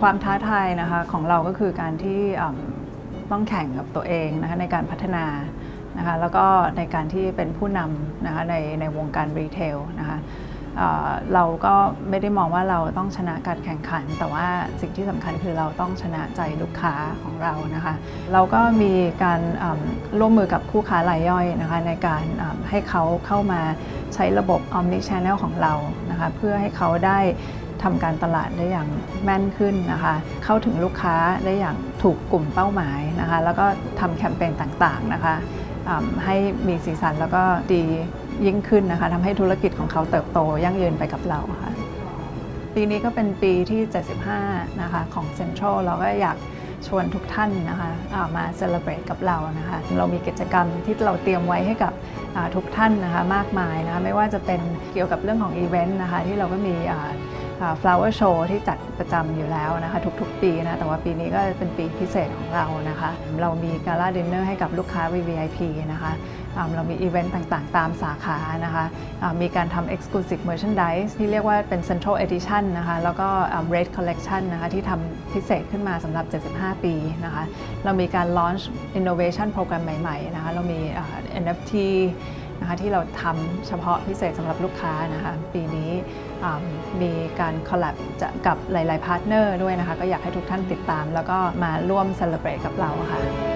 ความท้าทายนะคะของเราก็คือการที่ต้องแข่งกับตัวเองนะคะในการพัฒนานะคะแล้วก็ในการที่เป็นผู้นำนะคะในในวงการรีเทลนะคะเราก็ไม่ได้มองว่าเราต้องชนะการแข่งขัน แต่ว่าสิ่งที่สำคัญคือเราต้องชนะใจลูกค้าของเรานะคะ เราก็มีการร่วมมือกับคู่ค้ารายย่อยนะคะในการให้เขาเข้ามาใช้ระบบ Omni Channel ของเรานะคะเพื่อให้เขาได้ ทำการตลาดได้อย่างแม่นขึ้นนะคะ เข้าถึงลูกค้าได้อย่างถูกกลุ่มเป้าหมายนะคะ แล้วก็ทำแคมเปญต่างๆนะคะให้มีสีสันแล้วก็ดียิ่งขึ้นนะคะทำให้ธุรกิจของเขาเติบโตยั่งยืนไปกับเราค่ะ ปีนี้ก็เป็นปีที่ 75 นะคะของเซ็นทรัลเราก็อยากชวนทุกท่านนะคะามาเซเลบรตกับเรานะคะ เรามีกิจกรรมที่เราเตรียมไว้ให้กับทุกท่านนะคะมากมายนะคะไม่ว่าจะเป็นเกี่ยวกับเรื่องของอีเวนต์นะคะที่เราก็มี flower show ที่จัดประจำอยู่แล้วนะคะทุกๆ ปีนะแต่ว่าปีนี้ก็เป็นปีพิเศษของเรานะคะเรามีกาลาดินเนอร์ให้กับลูกค้า VVIP นะคะเรามีอีเวนต์ต่างๆ ตามสาขานะคะมีการทำ exclusive merchandise ที่เรียกว่าเป็น central edition นะคะแล้วก็ red collection นะคะที่ทำพิเศษขึ้นมาสำหรับ 75 ปีนะคะเรามีการ launch innovation โปรแกรมใหม่ๆนะคะเรามีอ่า NFT นะคะที่เราทำเฉพาะพิเศษสำหรับลูกค้านะคะปีนี้ มีการคอลแลบกับหลาย ๆ พาร์ทเนอร์ด้วยนะคะ ก็อยากให้ทุกท่านติดตาม แล้วก็มาร่วมเซเลบรตกับเราค่ะ